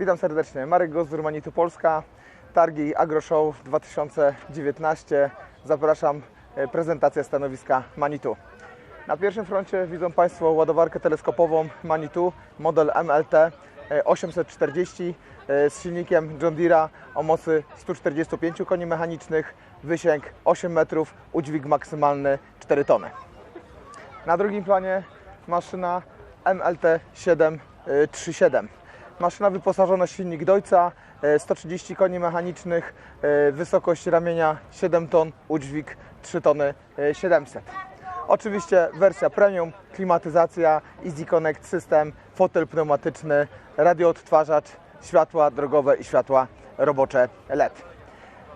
Witam serdecznie. Marek Gozdur, Manitu Polska, targi AgroShow 2019. Zapraszam, e, prezentacja stanowiska Manitu. Na pierwszym froncie widzą Państwo ładowarkę teleskopową Manitu, model MLT e, 840 e, z silnikiem John Deere'a o mocy 145 koni mechanicznych, wysięg 8 metrów, udźwig maksymalny 4 tony. Na drugim planie maszyna MLT 737. Maszyna wyposażona w silnik e, 130 koni mechanicznych, e, wysokość ramienia 7 ton, udźwig 3 tony e, 700. Oczywiście wersja premium, klimatyzacja, Easy Connect system, fotel pneumatyczny, radioodtwarzacz, światła drogowe i światła robocze LED.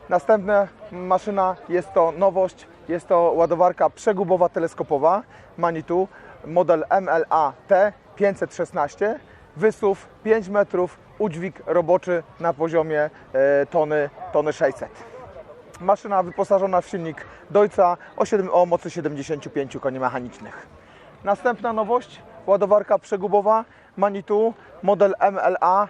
Następna maszyna jest to nowość, jest to ładowarka przegubowa teleskopowa Manitou, model MLA T 516, wysuw 5 metrów, udźwig roboczy na poziomie e, tony, tony 600. Maszyna wyposażona w silnik Deutza o, 7, o mocy 75 koni mechanicznych. Następna nowość, ładowarka przegubowa Manitou, model MLA,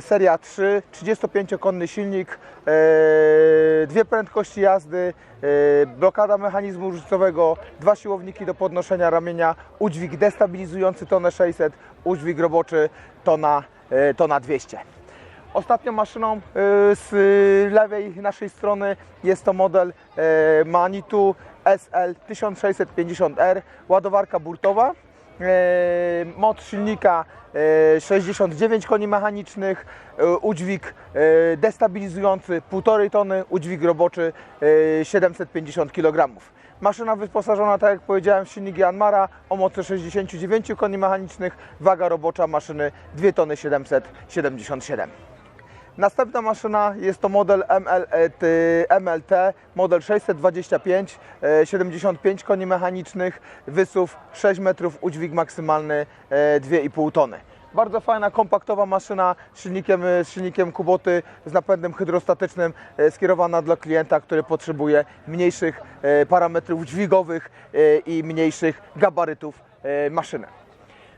seria 3, 35-konny silnik, e, dwie prędkości jazdy, e, blokada mechanizmu różnicowego, dwa siłowniki do podnoszenia ramienia, udźwig destabilizujący tonę 600, udźwig roboczy tona, e, tona 200. Ostatnią maszyną e, z lewej naszej strony jest to model e, Manitou SL 1650R, ładowarka burtowa. E, Moc silnika e, 69 koni mechanicznych, e, udźwig e, destabilizujący 1,5 tony, udźwig roboczy e, 750 kg. Maszyna wyposażona, tak jak powiedziałem, w silnik Janmara o mocy 69 koni mechanicznych, waga robocza maszyny 2 tony 777. Następna maszyna jest to model ML, e, MLT, model 625, e, 75 koni mechanicznych, wysuw 6 metrów, udźwig maksymalny e, 2,5 tony. Bardzo fajna, kompaktowa maszyna z silnikiem, e, z silnikiem Kuboty, z napędem hydrostatycznym, e, skierowana dla klienta, który potrzebuje mniejszych e, parametrów dźwigowych e, i mniejszych gabarytów e, maszyny.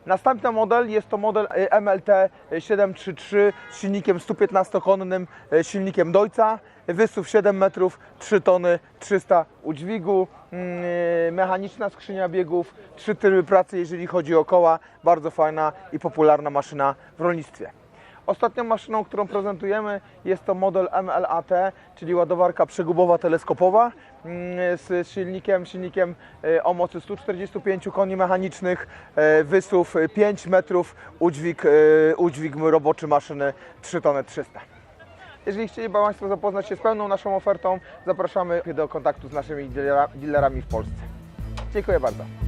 Następny model jest to model e, MLT 733 z silnikiem 115-konnym, e, silnikiem Deutza, wysuw 7 metrów, 3 tony, 300 udźwigu, mm, e, mechaniczna skrzynia biegów, trzy tryby pracy jeżeli chodzi o koła, bardzo fajna i popularna maszyna w rolnictwie. Ostatnią maszyną, którą prezentujemy jest to model MLAT, czyli ładowarka przegubowa teleskopowa mm, z silnikiem, silnikiem e, o mocy 145 koni mechanicznych, e, wysuw 5 metrów, udźwig, e, udźwig roboczy maszyny 3 tony 300. Jeżeli chcieliby Państwo zapoznać się z pełną naszą ofertą, zapraszamy do kontaktu z naszymi dealera- dealerami w Polsce. Dziękuję bardzo.